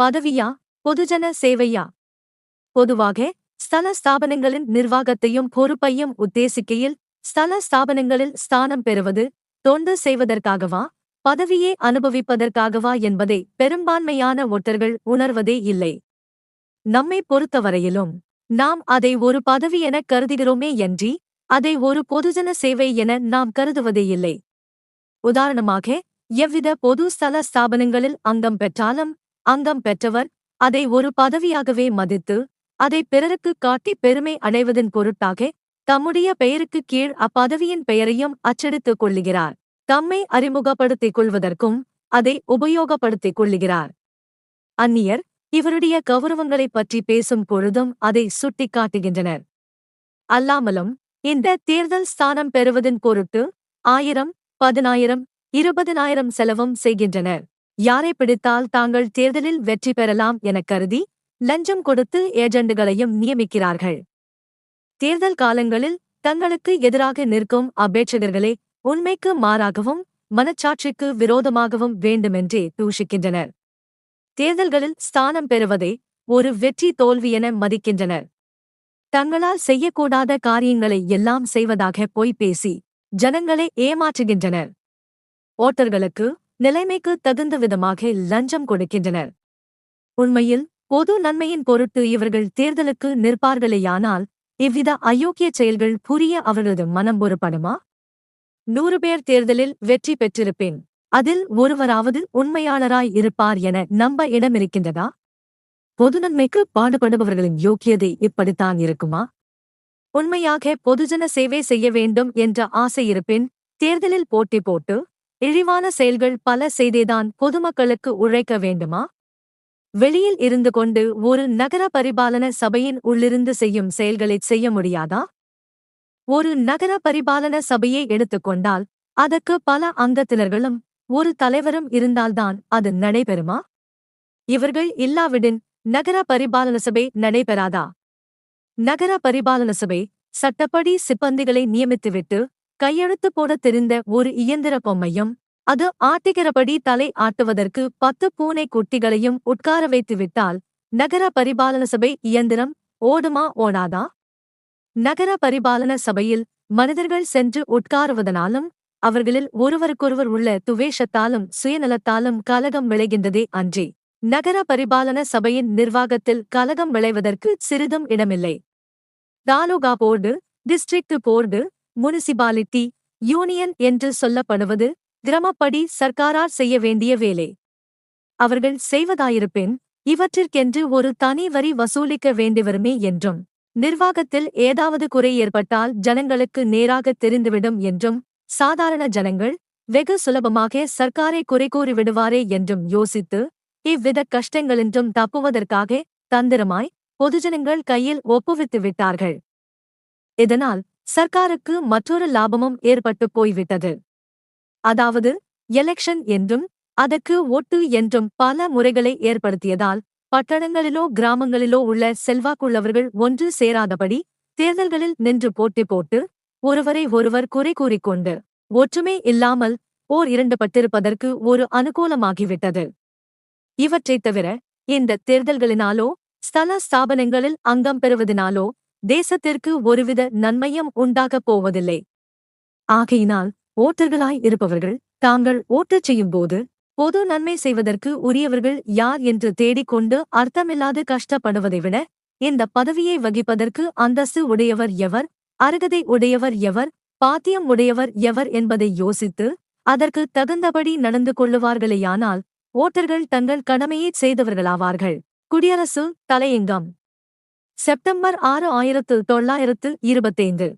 பதவியா? பொதுஜன சேவையா? பொதுவாக ஸ்தல ஸ்தாபனங்களின் நிர்வாகத்தையும் பொறுப்பையும் உத்தேசிக்கையில் ஸ்தல ஸ்தாபனங்களில் ஸ்தானம் பெறுவது தொண்டு செய்வதற்காகவா? பதவியே அனுபவிப்பதற்காகவா என்பதை பெரும்பான்மையான ஒட்டர்கள் உணர்வதே இல்லை. நம்மை பொறுத்தவரையிலும் நாம் அதை ஒரு பதவி எனக் கருதுகிறோமே என்றி அதை ஒரு பொதுஜன சேவை என நாம் கருதுவதே இல்லை. உதாரணமாக எவ்வித பொது ஸ்தல ஸ்தாபனங்களில் அங்கம் பெற்றாலும் அங்கம் பெற்றவர் அதை ஒரு பதவியாகவே மதித்து அதை பிறருக்குக் காட்டி பெருமை அடைவதன் பொருட்டாக தம்முடைய பெயருக்குக் கீழ் அப்பதவியின் பெயரையும் அச்சடித்துக் கொள்ளுகிறார். தம்மை அறிமுகப்படுத்திக் கொள்வதற்கும் அதை உபயோகப்படுத்திக் கொள்ளுகிறார். அந்நியர் இவருடைய கௌரவங்களைப் பற்றி பேசும் பொழுதும் அதை சுட்டிக்காட்டுகின்றனர் அல்லாமலும் இந்த தேர்தல் ஸ்தானம் பெறுவதன் பொருட்டு ஆயிரம் பதினாயிரம் இருபதனாயிரம் செலவும் செய்கின்றனர். யாரை பிடித்தால் தாங்கள் தேர்தலில் வெற்றி பெறலாம் எனக் கருதி லஞ்சம் கொடுத்து ஏஜெண்டுகளையும் நியமிக்கிறார்கள். தேர்தல் காலங்களில் தங்களுக்கு எதிராக நிற்கும் அபேட்சகர்களே உண்மைக்கு மாறாகவும் மனச்சாட்சிக்கு விரோதமாகவும் வேண்டுமென்றே தூஷிக்கின்றனர். தேர்தல்களில் ஸ்தானம் பெறுவதை ஒரு வெற்றி தோல்வி என மதிக்கின்றனர். தங்களால் செய்யக்கூடாத காரியங்களை எல்லாம் செய்வதாக பொய் பேசி ஜனங்களை ஏமாற்றுகின்றனர். ஓட்டர்களுக்கு நிலைமைக்கு தகுந்த விதமாக லஞ்சம் கொடுக்கின்றனர். உண்மையில் பொது நன்மையின் பொருட்டு இவர்கள் தேர்தலுக்கு நிற்பார்களேயானால் இவ்வித அயோக்கிய செயல்கள் புரிய அவர்களது மனம் பொறுப்படுமா நூறு பேர் தேர்தலில் வெற்றி பெற்றிருப்பேன். அதில் ஒருவராவது உண்மையாளராய் இருப்பார் என நம்ப இடமிருக்கின்றதா? பொது நன்மைக்கு பாடுபடுபவர்களின் யோக்கியதை இப்படித்தான் இருக்குமா? உண்மையாக பொதுஜன சேவை செய்ய வேண்டும் என்ற ஆசை இருப்பின். தேர்தலில் போட்டி போட்டு இழிவான செயல்கள் பல செய்தேதான் பொதுமக்களுக்கு உழைக்க வேண்டுமா? வெளியில் இருந்து கொண்டு ஒரு நகர பரிபாலன சபையின் உள்ளிருந்து செய்யும் செயல்களைச் செய்ய முடியாதா? ஒரு நகர பரிபாலன சபையை எடுத்துக்கொண்டால் அதற்கு பல அங்கத்தினர்களும் ஒரு தலைவரும் இருந்தால்தான் அது நடைபெறுமா? இவர்கள் இல்லாவிடின் நகர பரிபாலன சபை நடைபெறாதா? நகர பரிபாலன சபை சட்டப்படி சிப்பந்திகளை நியமித்துவிட்டு கையெழுத்து போடத் தெரிந்த ஒரு இயந்திர பொம்மையும் அது ஆட்டுகிறபடி தலை ஆட்டுவதற்கு பத்து பூனை குட்டிகளையும் உட்கார வைத்துவிட்டால் நகர பரிபாலன சபை இயந்திரம் ஓடுமா ஓடாதா? நகர பரிபாலன சபையில் மனிதர்கள் சென்று உட்காருவதனாலும் அவர்களில் ஒருவருக்கொருவர் உள்ள துவேஷத்தாலும் சுயநலத்தாலும் கலகம் விளைகின்றதே அன்றி நகர பரிபாலன சபையின் நிர்வாகத்தில் கலகம் விளைவதற்கு சிறிதும் இடமில்லை. Taluka board district board municipality union என்று சொல்லப்படுவது கிரமப்படி சர்க்காரார் செய்ய வேண்டிய வேலை. அவர்கள் செய்வதாயிருப்பின் இவற்றிற்கென்று ஒரு தனி வரி வசூலிக்க வேண்டிவருமே என்றும் நிர்வாகத்தில் ஏதாவது குறை ஏற்பட்டால் ஜனங்களுக்கு நேராக தெரிந்துவிடும் என்றும் சாதாரண ஜனங்கள் வெகு சுலபமாக சர்க்காரை குறை விடுவாரே என்றும் யோசித்து இவ்வித கஷ்டங்களின்றும் தப்புவதற்காக தந்திரமாய் பொதுஜனங்கள் கையில் ஒப்புவித்து விட்டார்கள் இதனால் சர்க்காருக்கு மற்றொரு லாபமும் ஏற்பட்டு போய்விட்டது. அதாவது எலெக்ஷன் என்றும் அதற்கு ஓட்டு என்றும் பல முறைகளை ஏற்படுத்தியதால் பட்டணங்களிலோ கிராமங்களிலோ உள்ள செல்வாக்குள்ளவர்கள் ஒன்று சேராதபடி தேர்தல்களில் நின்று போட்டி போட்டு ஒருவரை ஒருவர் குறை கூறிக்கொண்டு ஒற்றுமை இல்லாமல் ஓர் இரண்டுபட்டிருப்பதற்கு ஒரு அனுகூலமாகிவிட்டது. இவற்றைத் தவிர இந்த தேர்தல்களினாலோ ஸ்தல ஸ்தாபனங்களில் அங்கம் பெறுவதினாலோ தேசத்திற்கு ஒருவித நன்மையும் உண்டாகப் போவதில்லை. ஆகையினால் ஓட்டர்களாய் இருப்பவர்கள் தாங்கள் ஓட்டச் செய்யும்போது பொது நன்மை செய்வதற்கு உரியவர்கள் யார் என்று தேடிக்கொண்டு அர்த்தமில்லாது கஷ்டப்படுவதை விட இந்த பதவியை வகிப்பதற்கு அந்தஸ்து உடையவர் எவர் அருகதை உடையவர் எவர் பாத்தியம் உடையவர் எவர் என்பதை யோசித்து அதற்கு தகுந்தபடி நடந்து கொள்ளுவார்களேயானால் ஓட்டர்கள் தங்கள் கடமையைச் செய்தவர்களாவார்கள். குடியரசு தலையங்கம். செப்டம்பர் ஆறு ஆயிரத்து தொள்ளாயிரத்து இருபத்தைந்து.